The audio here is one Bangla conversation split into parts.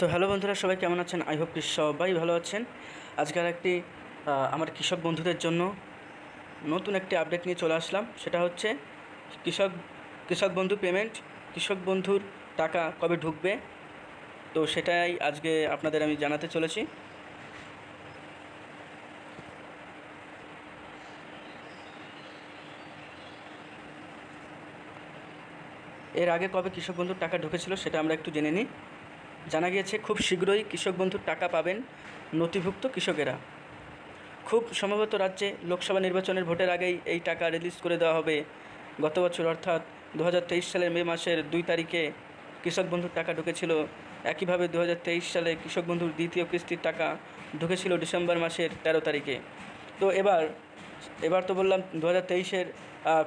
তো হ্যালো বন্ধুরা, সবাই কেমন আছেন? আই হোপ সবাই ভালো আছেন। আজকের একটি আমার কৃষক বন্ধুদের জন্য নতুন একটি আপডেট নিয়ে চলে আসলাম। সেটা হচ্ছে কৃষক কৃষক বন্ধু পেমেন্ট কৃষক বন্ধুর টাকা কবে ঢুকবে? তো সেটাই আজকে আপনাদের আমি জানাতে চলেছি। এর আগে কবে কৃষক বন্ধুর টাকা ঢুকেছিল সেটা আমরা একটু জেনে নিই। জানা গিয়েছে, খুব শীঘ্রই কৃষক বন্ধুর টাকা পাবেন নথিভুক্ত কৃষকেরা। খুব সম্ভবত রাজ্যে লোকসভা নির্বাচনের ভোটের আগেই এই টাকা রিলিজ করে দেওয়া হবে। গত বছর অর্থাৎ দু সালের মে মাসের দুই তারিখে কৃষক বন্ধুর টাকা ঢুকেছিল। একইভাবে দু হাজার তেইশ সালে কৃষক বন্ধুর দ্বিতীয় কিস্তির টাকা ঢুকেছিল ডিসেম্বর মাসের তেরো তারিখে। তো এবার এবার তো বললাম দু হাজার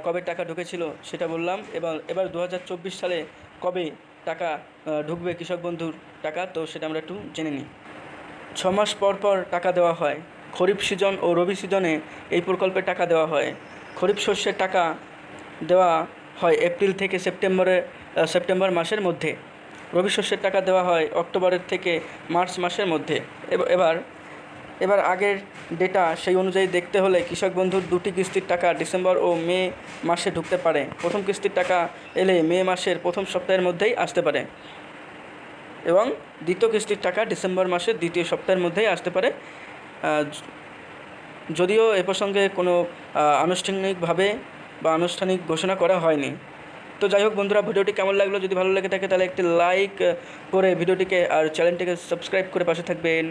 কবে টাকা ঢুকেছিল সেটা বললাম। এবার এবার দু হাজার চব্বিশ সালে কবে টাকা ঢুকবে কৃষক বন্ধুর টাকা, তো সেটা আমরা একটু জেনে নিই। ছ মাস পর পর টাকা দেওয়া হয়। খরিফ সিজন ও রবি সিজনে এই প্রকল্পে টাকা দেওয়া হয়। খরিফ শস্যের টাকা দেওয়া হয় এপ্রিল থেকে সেপ্টেম্বরে সেপ্টেম্বর মাসের মধ্যে। রবি শস্যের টাকা দেওয়া হয় অক্টোবরের থেকে মার্চ মাসের মধ্যে। এব- এবার এবার আগের ডেটা সেই অনুযায়ী দেখতে হলে কৃষক বন্ধুর দুটি কিস্তির টাকা ডিসেম্বর ও মে মাসে ঢুকতে পারে। প্রথম কিস্তির টাকা এলে মে মাসের প্রথম সপ্তাহের মধ্যেই আসতে পারে এবং দ্বিতীয় কিস্তির টাকা ডিসেম্বর মাসের দ্বিতীয় সপ্তাহের মধ্যেই আসতে পারে। যদিও এ প্রসঙ্গে কোনো আনুষ্ঠানিকভাবে বা আনুষ্ঠানিক ঘোষণা করা হয়নি। তো যাই হোক বন্ধুরা, ভিডিওটি কেমন লাগল? যদি ভালো লেগে থাকে তাহলে একটি লাইক করে ভিডিওটিকে আর চ্যানেলটিকে সাবস্ক্রাইব করে পাশে থাকবেন।